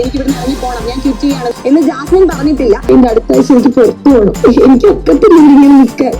എനിക്ക് ഇവിടെ പോകണം ഞാൻ ക്വിറ്റ് ചെയ്യണം. എന്ന് ജാസ്മിൻ പറഞ്ഞിട്ടില്ല. എന്റെ അടുത്ത ആഴ്ച എനിക്ക് പുറത്തു പോകണം എനിക്ക് ഒക്കത്തില്ല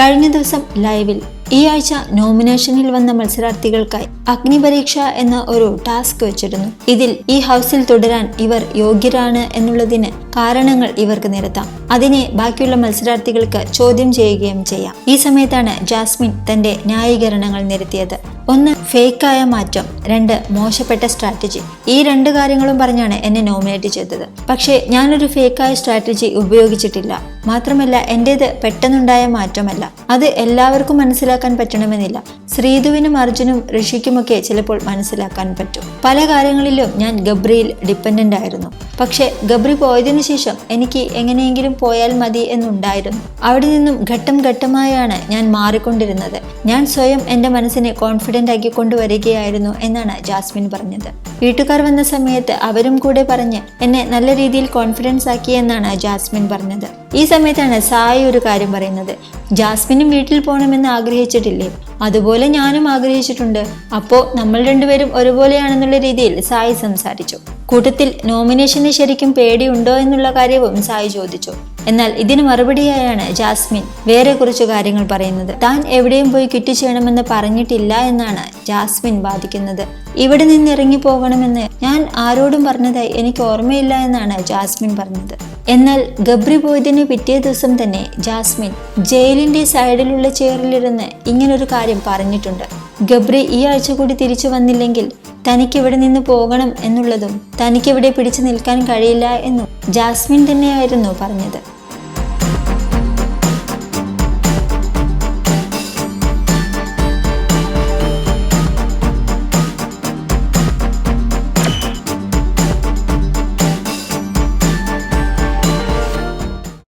കഴിഞ്ഞ ദിവസം ലൈവിൽ ഈ ആഴ്ച നോമിനേഷനിൽ വന്ന മത്സരാർത്ഥികൾക്കായി അഗ്നിപരീക്ഷ എന്ന ഒരു ടാസ്ക് വെച്ചിരുന്നു. ഇതിൽ ഈ ഹൗസിൽ തുടരാൻ ഇവർ യോഗ്യരാണ് എന്നുള്ളതിന് കാരണങ്ങൾ ഇവർക്ക് നിരത്താം. അതിനെ ബാക്കിയുള്ള മത്സരാർത്ഥികൾക്ക് ചോദ്യം ചെയ്യുകയും ചെയ്യാം. ഈ സമയത്താണ് ജാസ്മിൻ തന്റെ ന്യായീകരണങ്ങൾ നിരത്തിയത്. ഒന്ന് ഫേക്കായ മാറ്റം. രണ്ട് മോശപ്പെട്ട സ്ട്രാറ്റജി. ഈ രണ്ട് കാര്യങ്ങളും പറഞ്ഞാണ് എന്നെ നോമിനേറ്റ് ചെയ്തത്. പക്ഷേ ഞാനൊരു ഫേക്കായ സ്ട്രാറ്റജി ഉപയോഗിച്ചിട്ടില്ല. മാത്രമല്ല എന്റേത് പെട്ടെന്നുണ്ടായ മാറ്റമല്ല. അത് എല്ലാവർക്കും മനസ്സിലാക്കാൻ പറ്റണമെന്നില്ല. ശ്രീധുവിനും അർജുനും ഋഷിക്കുമൊക്കെ ചിലപ്പോൾ മനസ്സിലാക്കാൻ പറ്റും. പല കാര്യങ്ങളിലും ഞാൻ ഗബ്രിയിൽ ഡിപ്പെൻഡന്റ് ആയിരുന്നു. പക്ഷേ ഗബ്രി പോയതിനു ശേഷം എനിക്ക് എങ്ങനെയെങ്കിലും പോയാൽ മതി എന്നുണ്ടായിരുന്നു. അവിടെ നിന്നും ഘട്ടം ഘട്ടമായാണ് ഞാൻ മാറിക്കൊണ്ടിരുന്നത്. ഞാൻ സ്വയം എന്റെ മനസ്സിനെ കോൺഫിഡന്റ് ആക്കി കൊണ്ടുവരികയായിരുന്നു എന്നാണ് ജാസ്മിൻ പറഞ്ഞത്. വീട്ടുകാർ വന്ന സമയത്ത് അവരും കൂടെ പറഞ്ഞ് എന്നെ നല്ല രീതിയിൽ കോൺഫിഡൻസ് ആക്കി എന്നാണ് ജാസ്മിൻ പറഞ്ഞത്. ഈ സമയത്താണ് സായി ഒരു കാര്യം പറയുന്നത്. ജാസ്മിനും വീട്ടിൽ പോകണമെന്ന് ആഗ്രഹിച്ചിട്ടില്ലേ? അതുപോലെ ഞാനും ആഗ്രഹിച്ചിട്ടുണ്ട്. അപ്പോൾ നമ്മൾ രണ്ടുപേരും ഒരുപോലെയാണെന്നുള്ള രീതിയിൽ സായി സംസാരിച്ചു. കൂട്ടത്തിൽ നോമിനേഷന് ശരിക്കും പേടിയുണ്ടോ എന്നുള്ള കാര്യവും സായി ചോദിച്ചു. എന്നാൽ ഇതിന് മറുപടിയായാണ് ജാസ്മിൻ വേറെ കുറച്ച് കാര്യങ്ങൾ പറയുന്നത്. താൻ എവിടെയും പോയി കിറ്റ് ചെയ്യണമെന്ന് പറഞ്ഞിട്ടില്ല എന്നാണ് ജാസ്മിൻ വാദിക്കുന്നത്. ഇവിടെ നിന്ന് ഇറങ്ങി പോകണമെന്ന് ഞാൻ ആരോടും പറഞ്ഞതായി എനിക്ക് ഓർമ്മയില്ല എന്നാണ് ജാസ്മിൻ പറഞ്ഞത്. എന്നാൽ ഗബ്രി പോയതിന് പിറ്റേ ദിവസം തന്നെ ജാസ്മിൻ ജയിലിന്റെ സൈഡിലുള്ള ചെയറിലിരുന്ന് ഇങ്ങനൊരു കാര്യം പറഞ്ഞിട്ടുണ്ട്. ഗബ്രി ഈ ആഴ്ച കൂടി തിരിച്ചു വന്നില്ലെങ്കിൽ തനിക്ക് ഇവിടെ നിന്ന് പോകണം എന്നുള്ളതും തനിക്കിവിടെ പിടിച്ചു നിൽക്കാൻ കഴിയില്ല എന്നും ജാസ്മിൻ തന്നെയായിരുന്നു പറഞ്ഞത്.